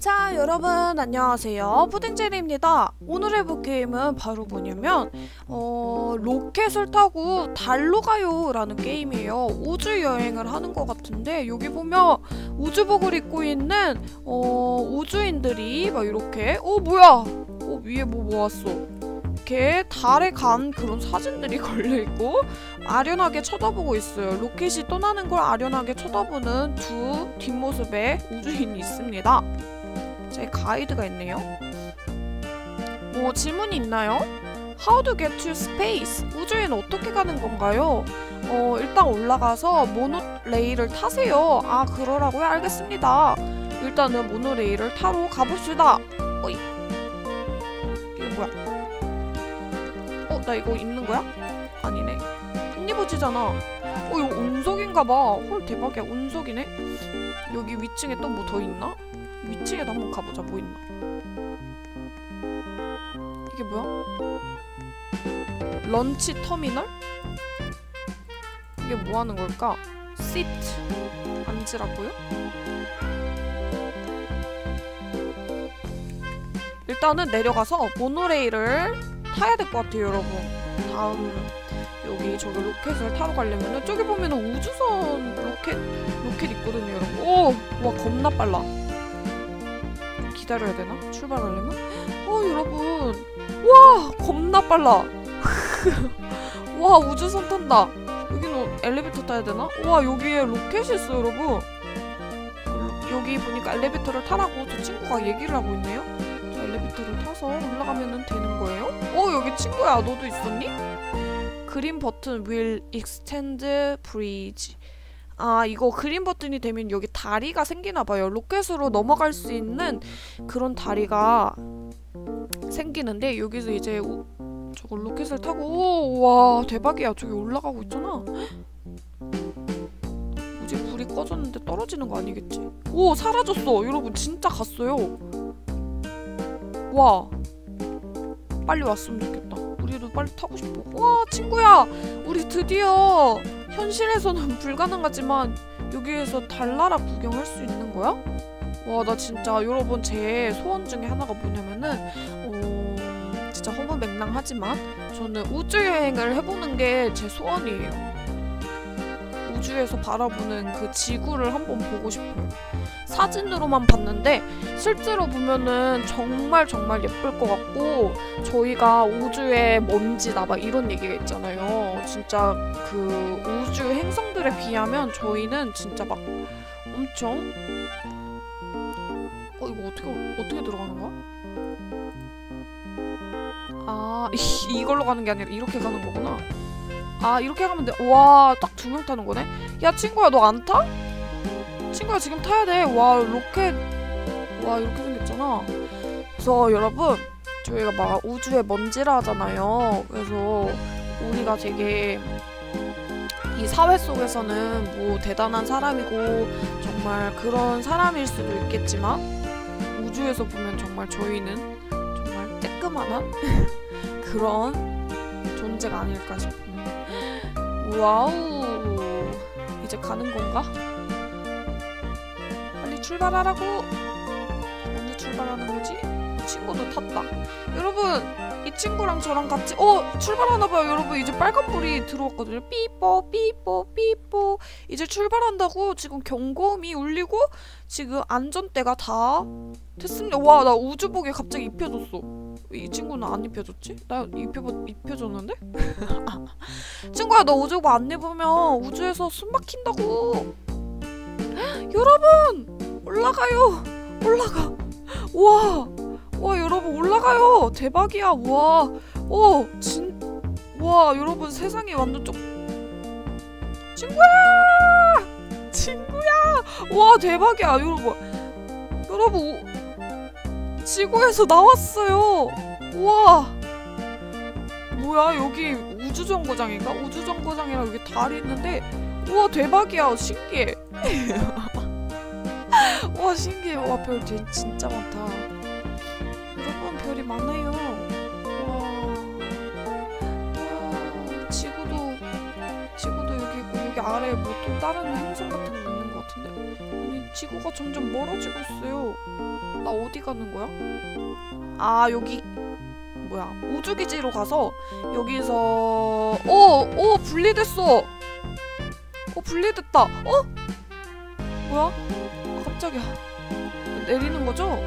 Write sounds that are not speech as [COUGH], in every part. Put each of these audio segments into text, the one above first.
자 여러분 안녕하세요. 푸딩젤리입니다. 오늘 해볼 게임은 바로 뭐냐면 어 로켓을 타고 달로 가요 라는 게임이에요. 우주 여행을 하는 것 같은데 여기 보면 우주복을 입고 있는 어 우주인들이 막 이렇게 어 뭐야? 어 위에 뭐 모았어? 이렇게 달에 간 그런 사진들이 [LAUGHS] 걸려있고 아련하게 쳐다보고 있어요. 로켓이 떠나는 걸 아련하게 쳐다보는 두 뒷모습의 우주인이 있습니다 제 가이드가 있네요. 뭐 질문이 있나요? How to get to space? 우주에는 어떻게 가는 건가요? 어, 일단 올라가서 모노레일을 타세요. 아, 그러라고요? 알겠습니다. 일단은 모노레일을 타러 가봅시다. 어이. 이게 뭐야? 어, 나 이거 입는 거야? 아니네. 안 입어지잖아. 어, 이거 운석인가 봐. 헐, 대박이야. 운석이네? 여기 위층에 또 뭐 더 있나? 위층에도 한번 가보자 뭐 있나 이게 뭐야? 런치 터미널? 이게 뭐 하는 걸까? 시트 앉으라고요? 일단은 내려가서 모노레일을 타야 될 것 같아요 여러분 다음 여기 저기 로켓을 타러 가려면은 저기 보면은 우주선 로켓 로켓 있거든요 여러분 오와 겁나 빨라 기다려야 되나? 출발하려면? 어 여러분 와 겁나 빨라 [LAUGHS] 와 우주선 탄다 여기는 엘리베이터 타야 되나? 와 여기에 로켓이 있어 여러분 여기 보니까 엘리베이터를 타라고 저 친구가 얘기를 하고 있네요 자 엘리베이터를 타서 올라가면 되는 거예요 어 여기 친구야 너도 있었니? 그린 버튼 will extend bridge 아 이거 그린 버튼이 되면 여기 다리가 생기나 봐요. 로켓으로 넘어갈 수 있는 그런 다리가 생기는데 여기서 이제 우, 저거 로켓을 타고 오, 와 대박이야. 저기 올라가고 있잖아. 뭐지 불이 꺼졌는데 떨어지는 거 아니겠지? 오 사라졌어. 여러분 진짜 갔어요. 와 빨리 왔으면 좋겠다. 우리도 빨리 타고 싶어. 와 친구야 우리 드디어 현실에서는 [LAUGHS] 불가능하지만 여기에서 달나라 구경할 수 있는 거야? 와 나 진짜 여러분 제 소원 중에 하나가 뭐냐면은 어 진짜 허무맹랑하지만 저는 우주 여행을 해보는 게 제 소원이에요. 우주에서 바라보는 그 지구를 한번 보고 싶어요. 사진으로만 봤는데 실제로 보면은 정말 정말 예쁠 것 같고 저희가 우주의 먼지다 막 이런 얘기가 있잖아요. 진짜 그 우주 행성들에 비하면 저희는 진짜 막 엄청 어 이거 어떻게 어떻게 들어가는 거야? 아 이, 이걸로 가는 게 아니라 이렇게 가는 거구나. 아 이렇게 가면 돼. 와 딱 두 명 타는 거네. 야 친구야 너 안 타? 친구야 지금 타야 돼. 와 로켓 와 이렇게 생겼잖아. 그래서 여러분 저희가 막 우주의 먼지라 하잖아요. 그래서 우리가 되게 이 사회 속에서는 뭐 대단한 사람이고 정말 그런 사람일 수도 있겠지만 우주에서 보면 정말 저희는 정말 쬐끄만한 [LAUGHS] 그런 존재가 아닐까 싶습니다. 와우 이제 가는 건가? 빨리 출발하라고 언제 출발하는 거지? 이 친구도 탔다. 여러분 이 친구랑 저랑 같이 어 출발하나봐요. 여러분 이제 빨간불이 들어왔거든요. 삐뽀 삐뽀 삐뽀. 이제 출발한다고 지금 경고음이 울리고 지금 안전대가 다 됐습니다. 와 나 우주복이 갑자기 입혀졌어. 이 친구는 안 입혀졌지? 나 입혀, 입혀졌는데? [LAUGHS] 친구야 너 우주복 안 입으면 우주에서 숨 막힌다고. [GASPS] 여러분 올라가요. 올라가. 와, 와 여러분 올라가요. 대박이야 와, 오, 진, 와 여러분 세상이 완전 좀 친구야, 친구야, 와 대박이야 여러분, 여러분 우, 지구에서 나왔어요, 와, 뭐야 여기 우주정거장인가? 우주정거장이랑 여기 달이 있는데, 우와 대박이야 신기해. [LAUGHS] 와 신기해. 와 별 진짜 많다 많아요. 와, 와 지구도 지구도 여기 있고 여기 아래에 뭐 또 다른 행성 같은 거 있는 것 같은데? 아니 지구가 점점 멀어지고 있어요. 나나 어디 가는 거야? 아 여기 뭐야? 우주기지로 가서 여기서 어어 분리됐어. 어 분리됐다. 어? 뭐야? 아, 깜짝이야. 내리는 거죠?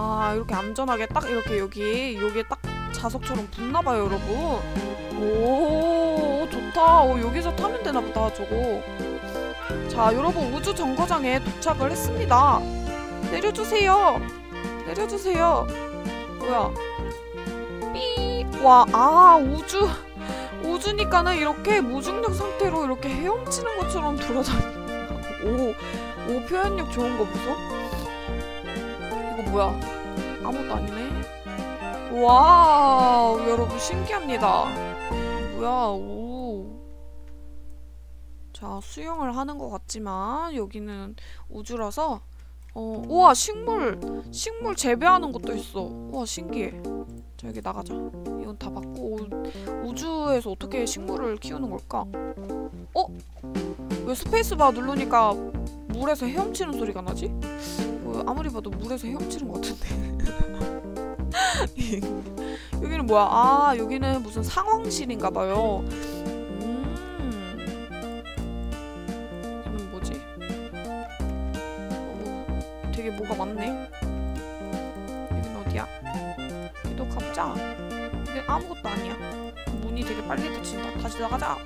아 이렇게 안전하게 딱 이렇게 여기 여기에 딱 자석처럼 붙나봐요 여러분. 오 좋다. 오, 여기서 타면 되나 보다 저거. 자 여러분 우주 정거장에 도착을 했습니다. 내려주세요. 내려주세요. 뭐야? 삐와아 우주 우주니까는 이렇게 무중력 상태로 이렇게 헤엄치는 것처럼 돌아다닌다 오, 오 표현력 좋은 거 보소 이거 뭐야? 아무것도 아니네? 와 여러분 신기합니다. 뭐야 오. 자 수영을 하는 것 같지만 여기는 우주라서 어 우와 식물. 식물 재배하는 것도 있어. 우와 신기해. 자 여기 나가자. 이건 다 받고 오, 우주에서 어떻게 식물을 키우는 걸까? 어? 왜 스페이스바 누르니까 물에서 헤엄치는 소리가 나지? 뭐 아무리 봐도 물에서 헤엄치는 것 같은데 [LAUGHS] 여기는 뭐야? 아 여기는 무슨 상황실인가 봐요. 음. 여기는 뭐지? 어, 되게 뭐가 많네. 여기는 어디야? 여기도 가보자. 여기 아무것도 아니야. 문이 되게 빨리 닫힌다. 다시 나가자.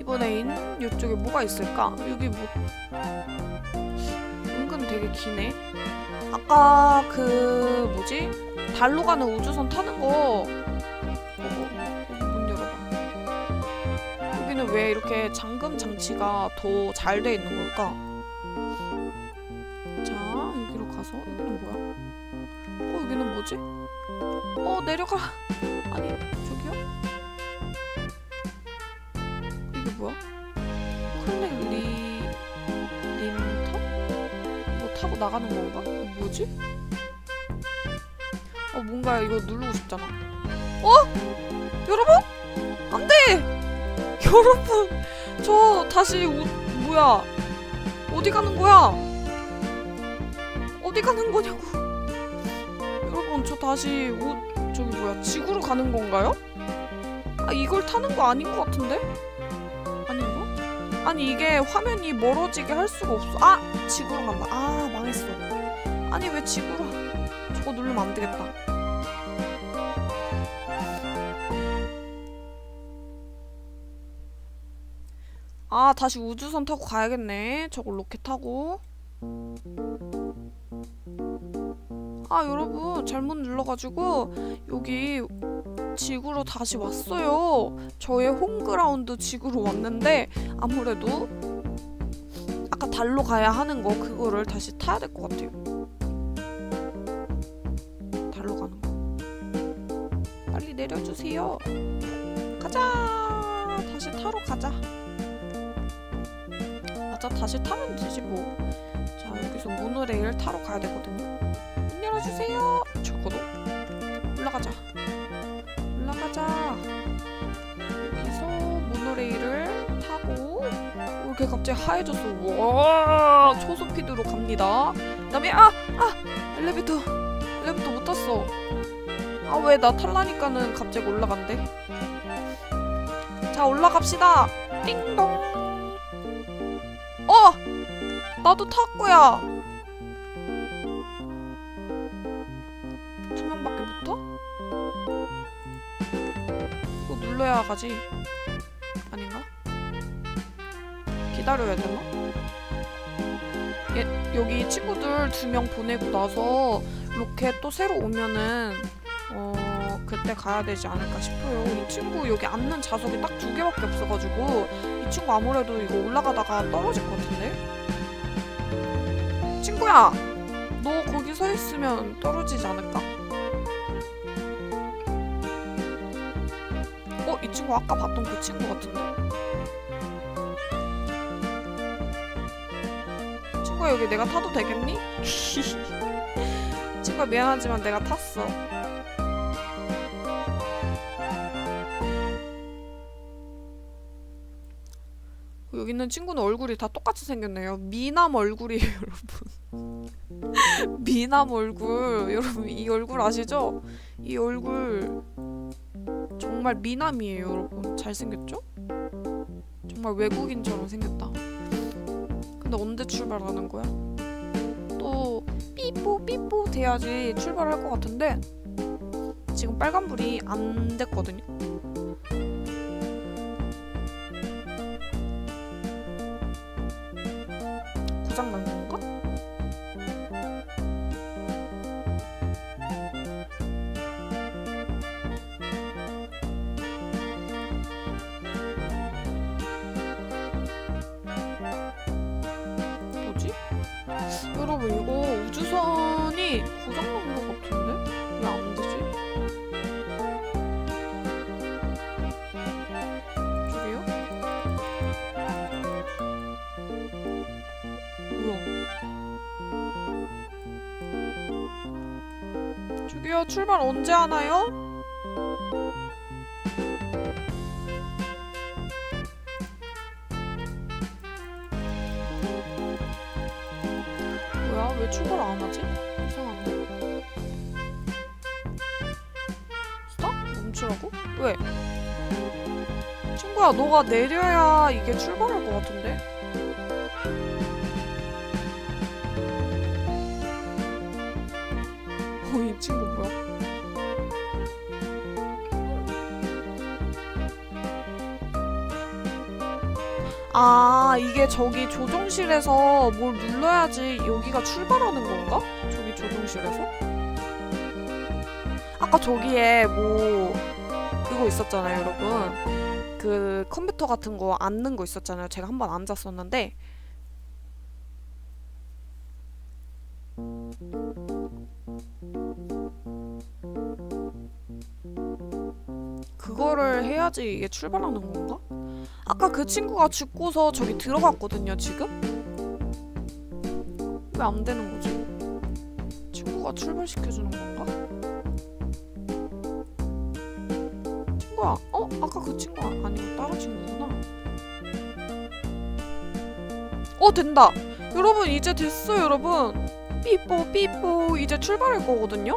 이번에는 이쪽에 뭐가 있을까? 여기 뭐 되게 기네. 아까 그 뭐지 달로 가는 우주선 타는 거 왜 이렇게 잠금 장치가 더 잘 돼 있는 걸까? 자 여기로 가서 여기는 뭐야? 어 여기는 뭐지? 어 내려가 아니 나가는 건가? 뭐지? 어 뭔가 이거 누르고 싶잖아 어? 여러분? 안돼! [LAUGHS] 여러분 저 다시 우, 뭐야 어디 가는 거야? 어디 가는 거냐고 여러분 저 다시 우, 저기 뭐야 지구로 가는 건가요? 아 이걸 타는 거 아닌 것 같은데? 아니 이게 화면이 멀어지게 할 수가 없어. 아! 지구로 간다. 아 망했어. 아니 왜 지구로? 저거 누르면 안 되겠다. 아 다시 우주선 타고 가야겠네. 저걸 로켓 타고. 아 여러분 잘못 눌러가지고 여기 지구로 다시 왔어요. 저의 홈그라운드 지구로 왔는데 아무래도 아까 달로 가야 하는 거 그거를 다시 타야 될 것 같아요. 달로 가는 거. 빨리 내려주세요. 가자! 다시 타러 가자. 맞아 다시 타면 되지 뭐 자 여기서 모노레일 타러 가야 되거든요. 문 열어주세요. 저거도 올라가자 갑자기 하얘졌어 와 초스피드로 갑니다 그 다음에 아! 아! 엘리베이터 엘리베이터 못 탔어 아 왜 나 탈라니까는 갑자기 올라간대 자 올라갑시다 띵동 어! 나도 탔고야 두 명밖에 못 타? 이거 눌러야 가지 기다려야 되나? 얘, 여기 친구들 두 명 보내고 나서 로켓 또 새로 오면은 어 그때 가야 되지 않을까 싶어요. 이 친구 여기 앉는 좌석이 딱 두 개밖에 없어가지고 이 친구 아무래도 이거 올라가다가 떨어질 것 같은데? 친구야! 너 거기 서 있으면 떨어지지 않을까? 어? 이 친구 아까 봤던 그 친구 같은데? 친구야 여기 내가 타도 되겠니? [LAUGHS] 친구야 미안하지만 내가 탔어 여기 있는 친구는 얼굴이 다 똑같이 생겼네요. 미남 얼굴이에요, [LAUGHS] 여러분. 미남 얼굴. 여러분, 이 얼굴 아시죠? 이 얼굴 정말 미남이에요, 여러분. 잘생겼죠? 정말 외국인처럼 생겼다. 근데 언제 출발하는 거야? 또 삐뽀 삐뽀 돼야지 출발할 것 같은데 지금 빨간불이 안 됐거든요. 여러분 이거 우주선이 고장난 것 같은데? 왜 안 되지? 저기요? 뭐야? 저기요 출발 언제 하나요? 친구야 너가 내려야 이게 출발할 것 같은데? 어, 이 친구 뭐야? 아, 이게 저기 조종실에서 뭘 눌러야지 여기가 출발하는 건가? 저기 조종실에서? 아까 저기에 뭐 그거 있었잖아요, 여러분. 그 컴퓨터 같은 거 앉는 거 있었잖아요. 제가 한 번 앉았었는데 그거를 해야지 이게 출발하는 건가? 아까 그 친구가 죽고서 저기 들어갔거든요, 지금? 왜 안 되는 거지? 친구가 출발시켜주는 건가? 친구야, 어? 아까 그 친구 아- 아니고 다른 친구구나. 어, 된다! 여러분, 이제 됐어요, 여러분. 삐뽀, 삐뽀. 이제 출발할 거거든요?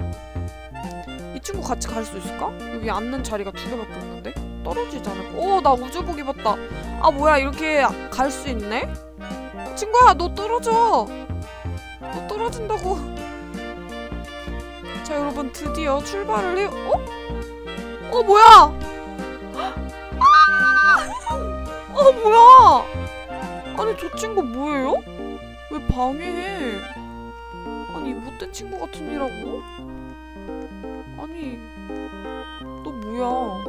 이 친구 같이 갈 수 있을까? 여기 앉는 자리가 두 개밖에 없는데? 떨어지지 않을까? 오, 나 우주복 입었다. 아, 뭐야, 이렇게 갈 수 있네? 친구야, 너 떨어져! 너 떨어진다고. 자, 여러분, 드디어 출발을 해. 어? 어, 뭐야! 뭐야! 아니, 저 친구 뭐예요? 왜 방해해? 아니, 못된 친구 같은 이라고? 아니, 너 뭐야?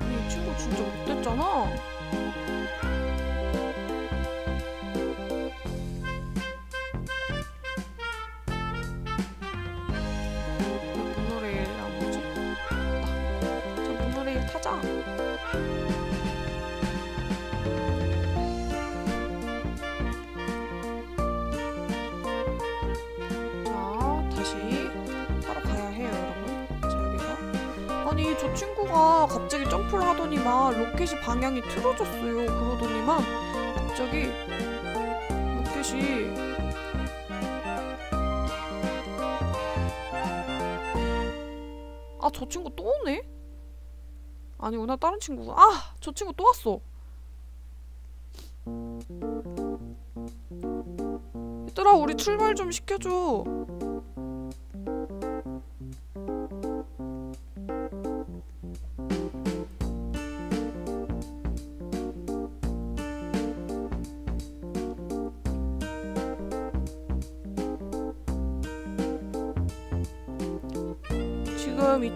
아니 이 친구 진짜 못됐잖아. 하더니만 로켓이 방향이 틀어졌어요. 그러더니만 갑자기 로켓이 아 저 친구 또 오네? 아니구나 다른 친구가 아저 친구 또 왔어. 얘들아 우리 출발 좀 시켜줘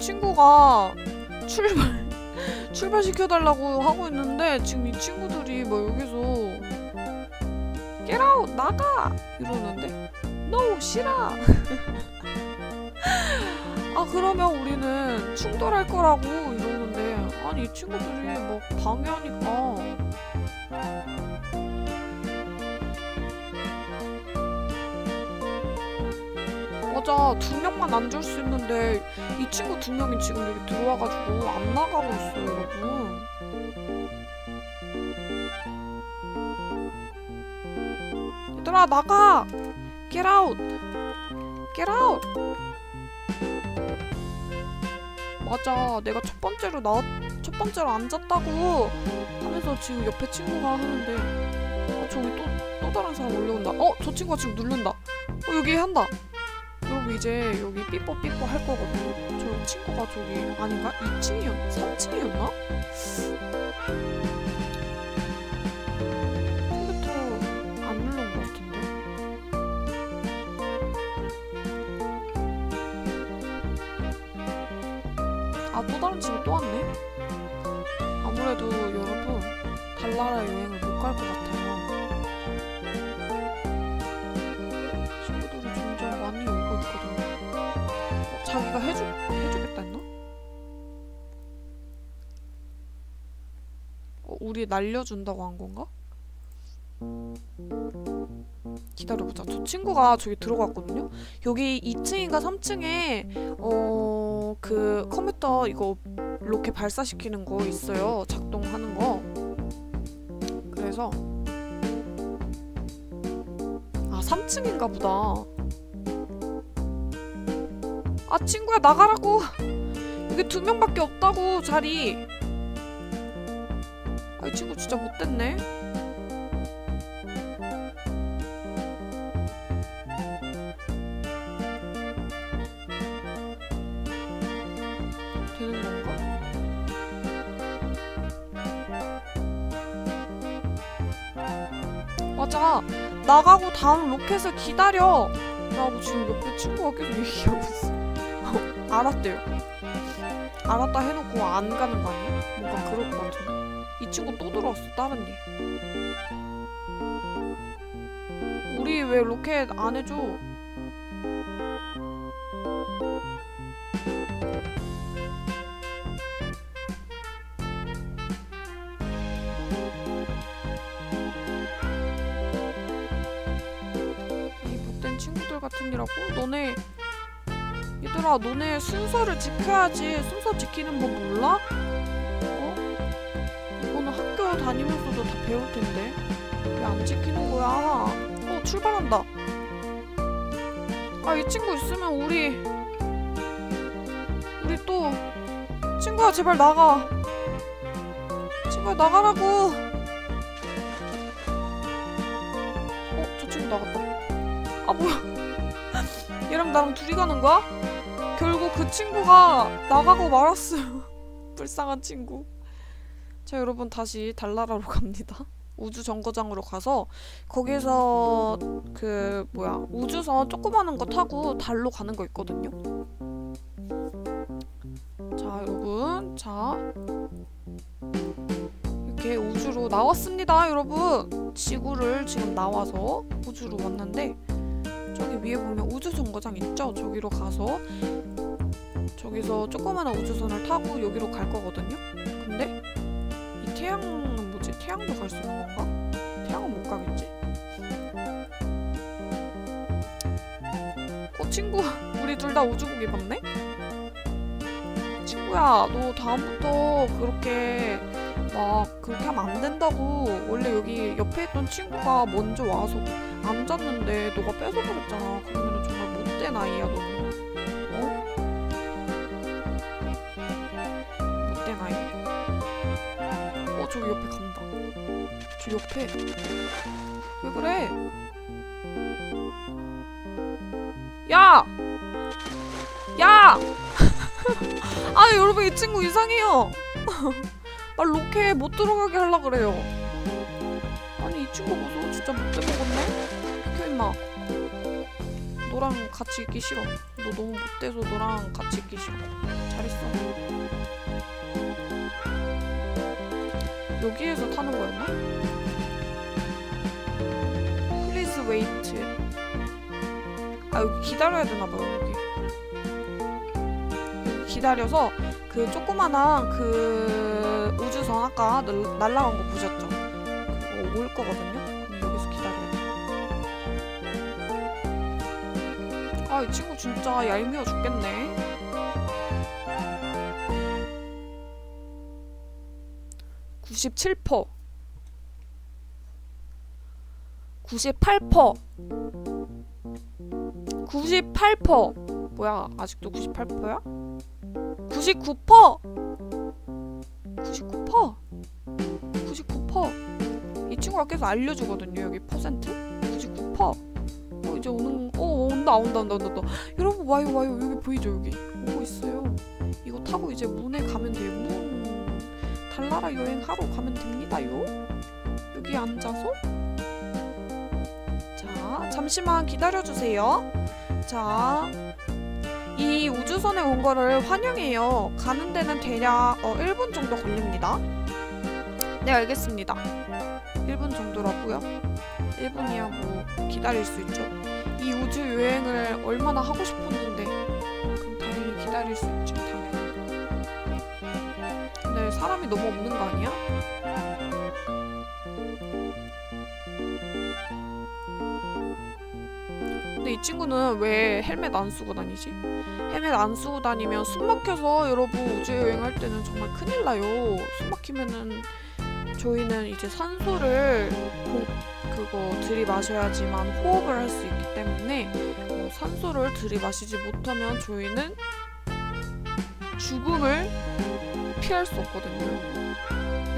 친구가 출발 [LAUGHS] 출발 시켜달라고 하고 있는데 지금 이 친구들이 뭐 여기서 out 나가! 이러는데? No 싫어! [LAUGHS] 아 그러면 우리는 충돌할 거라고 이러는데 아니 이 친구들이 뭐 방해하니까 진짜 두 명만 앉을 수 있는데 이 친구 두 명이 지금 여기 들어와가지고 안 나가고 있어요, 여러분. 얘들아 나가! Get out! Get out! 맞아, 내가 첫 번째로 나왔, 첫 번째로 앉았다고 하면서 지금 옆에 친구가 하는데 어, 저기 또, 또 다른 사람 올려온다. 어, 저 친구가 지금 누른다. 어, 여기 한다. 이제 여기 삐뽀 삐뽀 할 거거든요. 저 친구가 저기 아닌가? 2층이었, 3층이었나? 컴퓨터 안 누른 것 같은데. 아, 또 다른 친구 또 왔네? 아무래도 여러분, 달나라 여행을 못 갈 것 같아 자기가 해주, 해주겠다 했나? 어, 우리 날려준다고 한 건가? 기다려보자. 저 친구가 저기 들어갔거든요? 여기 2층인가 3층에, 어, 그 컴퓨터 이거 로켓 발사시키는 거 있어요. 작동하는 거. 그래서, 아, 3층인가 보다. 아, 친구야, 나가라고! 여기 두 명밖에 없다고, 자리! 아, 이 친구 진짜 못됐네. 되는 건가? 맞아. 나가고 다음 로켓을 기다려. 라고 지금 옆에 친구가 계속 얘기하고 있어. 어, 알았대요. 알았다 해놓고 안 가는 거 아니야? 뭔가 그럴 것 같은데. 이 친구 또 들어왔어, 다른 일. 우리 왜 로켓 안 해줘? 이 못된 친구들 같은 이라고? 너네 얘들아 너네 순서를 지켜야지 순서 지키는 법 몰라? 어? 이거는 학교 다니면서도 다 배울 텐데 왜 안 지키는 거야? 어 출발한다 아 이 친구 있으면 우리 우리 또 친구야 제발 나가 친구야 나가라고 어? 저 친구 나갔다 아 뭐야 [LAUGHS] 얘랑 나랑 둘이 가는 거야? 그 친구가 나가고 말았어요. [LAUGHS] 불쌍한 친구. 자 여러분 다시 달나라로 갑니다. 우주 정거장으로 가서 거기서 그 뭐야 우주선 조그마한 거 타고 달로 가는 거 있거든요. 자 여러분 자. 이렇게 우주로 나왔습니다 여러분. 지구를 지금 나와서 우주로 왔는데 저기 위에 보면 우주 정거장 있죠? 저기로 가서 저기서 조그마한 우주선을 타고 여기로 갈 거거든요. 근데 이 태양은 뭐지? 태양도 갈 수 있는 건가? 태양은 못 가겠지? 어 친구 [LAUGHS] 우리 둘 다 우주복 입었네? 친구야 너 다음부터 그렇게 막 그렇게 하면 안 된다고 원래 여기 옆에 있던 친구가 먼저 와서 앉았는데 너가 뺏어버렸잖아. 그러면 정말 못된 아이야 너 저기 옆에 간다. 저 옆에. 왜 그래? 야! 야! [LAUGHS] 아 여러분 이 친구 이상해요. [LAUGHS] 아 로켓 못 들어가게 하려 그래요. 아니 이 친구 무서워 진짜 못돼 먹었네? 비켜 임마 너랑 같이 있기 싫어 너 너무 못돼서 너랑 같이 있기 싫어 잘 있어 여기에서 타는 거였나? Please wait 아 여기 기다려야 되나봐요 여기 여기 기다려서 그 조그만한 그 우주선 아까 날, 날라간 거 보셨죠? 그거 올 거거든요. 그럼 여기서 기다려야 돼. 아 와, 이 친구 진짜 얄미워 죽겠네. 구십칠 퍼, 구십팔 퍼, 구십팔 퍼. 뭐야? 아직도 구십팔 퍼야? 구십구 퍼. 구십구 퍼. 구십구 퍼. 이 친구가 계속 알려주거든요. 여기 퍼센트. 구십구 퍼. 어 이제 오는 어 온다 온다 온다 온다. 여러분 와요 와요 여기 보이죠 여기 오고 있어요. 이거 타고 이제 문에 가면 돼요. 문. 달나라 여행하러 가면 됩니다요. 여기 앉아서. 자 잠시만 기다려주세요. 자. 이 우주선에 온 거를 환영해요. 가는 데는 대략 어, 1분 정도 걸립니다. 네, 알겠습니다. 1분 정도라고요? 1분이야 뭐 기다릴 수 있죠. 이 우주 여행을 얼마나 하고 싶었는데 그럼 당연히 기다릴 수 있죠. 사람이 너무 없는 거 아니야? 근데 이 친구는 왜 헬멧 안 쓰고 다니지? 헬멧 안 쓰고 다니면 숨 막혀서 여러분 우주 여행할 때는 정말 큰일 나요. 숨 막히면은 저희는 이제 산소를 공, 그거 들이마셔야지만 호흡을 할 수 있기 때문에 어, 산소를 들이마시지 못하면 저희는 죽음을 피할 수 없거든요.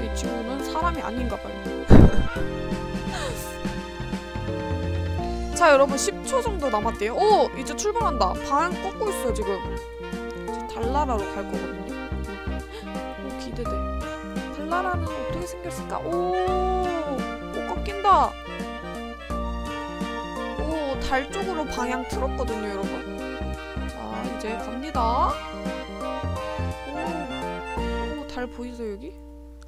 이 친구는 사람이 아닌가 봐요. [LAUGHS] 자 여러분 10초 정도 남았대요. 오 이제 출발한다. 방향 꺾고 있어요 지금. 이제 달나라로 갈 거거든요. 오 기대돼. 달나라는 어떻게 생겼을까? 오, 오 꺾인다. 오 달 쪽으로 방향 틀었거든요 여러분. 자 이제 갑니다. 달 보이세요 여기?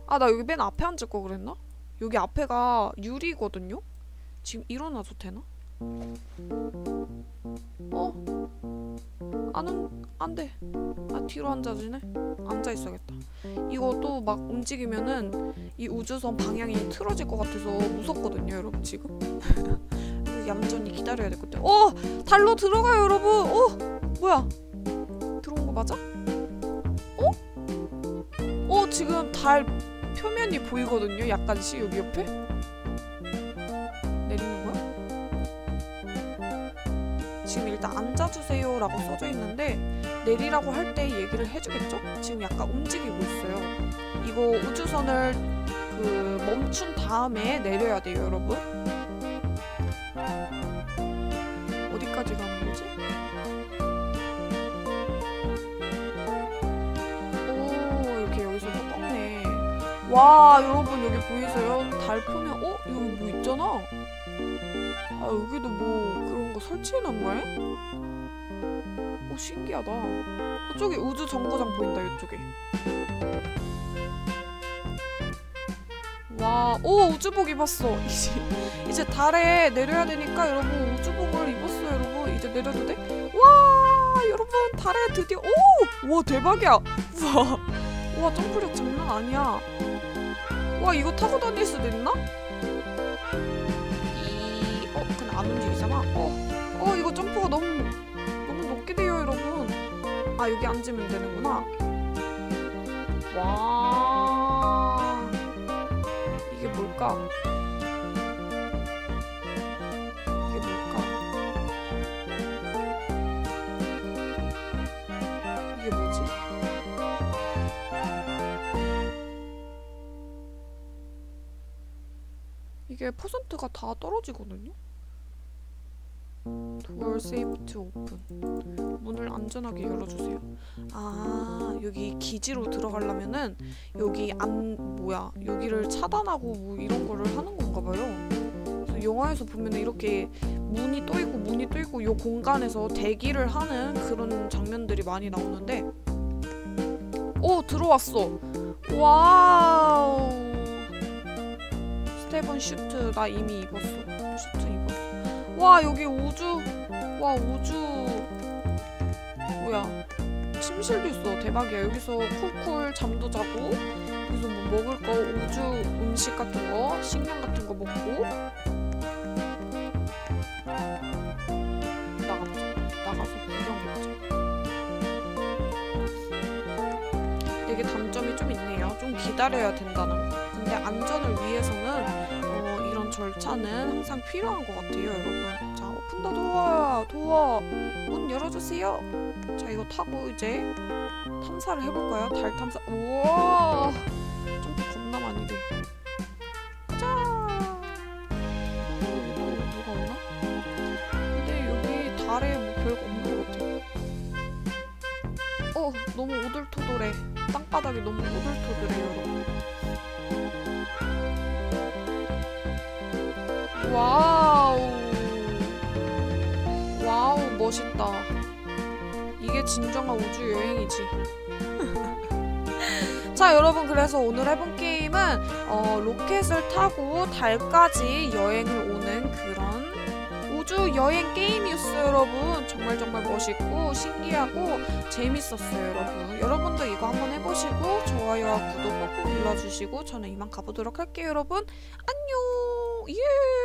아 나 여기 맨 앞에 앉을 거 그랬나? 여기 앞에가 유리거든요. 지금 일어나도 되나? 어? 안은 안 돼. 아 뒤로 앉아지네. 앉아 있어야겠다. 이것도 막 움직이면은 이 우주선 방향이 틀어질 것 같아서 무섭거든요, 여러분 지금. [LAUGHS] 얌전히 기다려야 될 것 같아요. 어, 달로 들어가요, 여러분. 어, 뭐야? 들어온 거 맞아? 어? 어, 지금 달 표면이 보이거든요, 약간씩 여기 옆에. 내리는 거야? 지금 일단 앉아주세요 라고 써져 있는데 내리라고 할 때 얘기를 해주겠죠? 지금 약간 움직이고 있어요. 이거 우주선을 그 멈춘 다음에 내려야 돼요, 여러분. 어디까지 가는 거지? 와, 여러분 여기 보이세요? 달 표면, 어? 여기 뭐 있잖아? 아, 여기도 뭐 그런 거 설치해 놓은 거야? 오, 신기하다. 저기 우주 정거장 보인다, 이쪽에. 와, 오, 우주복 입었어. [LAUGHS] 이제, 이제 달에 내려야 되니까 여러분 우주복을 입었어요, 여러분. 이제 내려도 돼? 와, 여러분 달에 드디어, 오! 와, 대박이야. [LAUGHS] 우와, 와, 점프력 장난 아니야. 와, 이거 타고 다닐 수도 있나? 이, 어, 근데 안 움직이잖아. 어, 어, 이거 점프가 너무, 너무 높게 돼요, 여러분. 아, 여기 앉으면 되는구나. 와. 이게 뭘까? 이게 퍼센트가 다 떨어지거든요? Safe to open. 문을 안전하게 열어주세요. 아 여기 기지로 들어가려면은 여기 안 뭐야 여기를 차단하고 뭐 이런 거를 하는 건가 봐요. 그래서 영화에서 보면 이렇게 문이 또 있고 문이 또 있고 요 공간에서 대기를 하는 그런 장면들이 많이 나오는데 오 들어왔어. 와우. 세븐 슈트 나 이미 입었어. 슈트 입었어. 와 여기 우주. 와 우주. 뭐야. 침실도 있어. 대박이야. 여기서 쿨쿨 잠도 자고 여기서 뭐 먹을 거 우주 음식 같은 거 식량 같은 거 먹고. 나가자. 나가서 구경해보자. 되게 단점이 좀 있네요. 좀 기다려야 된다는. 거 근데 안전을 위해서는 절차는 항상 필요한 것 같아요, 여러분. 자, 오픈 더 도어, 도어 문 열어주세요. 자, 이거 타고 이제 탐사를 해볼까요? 달 탐사. 우와, 좀 겁나 많이 돼. 가자. 또 누가 오나? 근데 여기 달에 뭐 별거 없는 것 같아. 어, 너무 오돌토돌해. 땅바닥이 너무 오돌 와우. 와우, 멋있다. 이게 진정한 우주 여행이지. [LAUGHS] 자, 여러분, 그래서 오늘 해본 게임은 어, 로켓을 타고 달까지 여행을 오는 그런 우주 여행 게임이었어요, 여러분. 정말 정말 멋있고 신기하고 재밌었어요, 여러분. 여러분도 이거 한번 해보시고 좋아요와 구독 꼭 눌러주시고 저는 이만 가보도록 할게요, 여러분. 안녕. 예.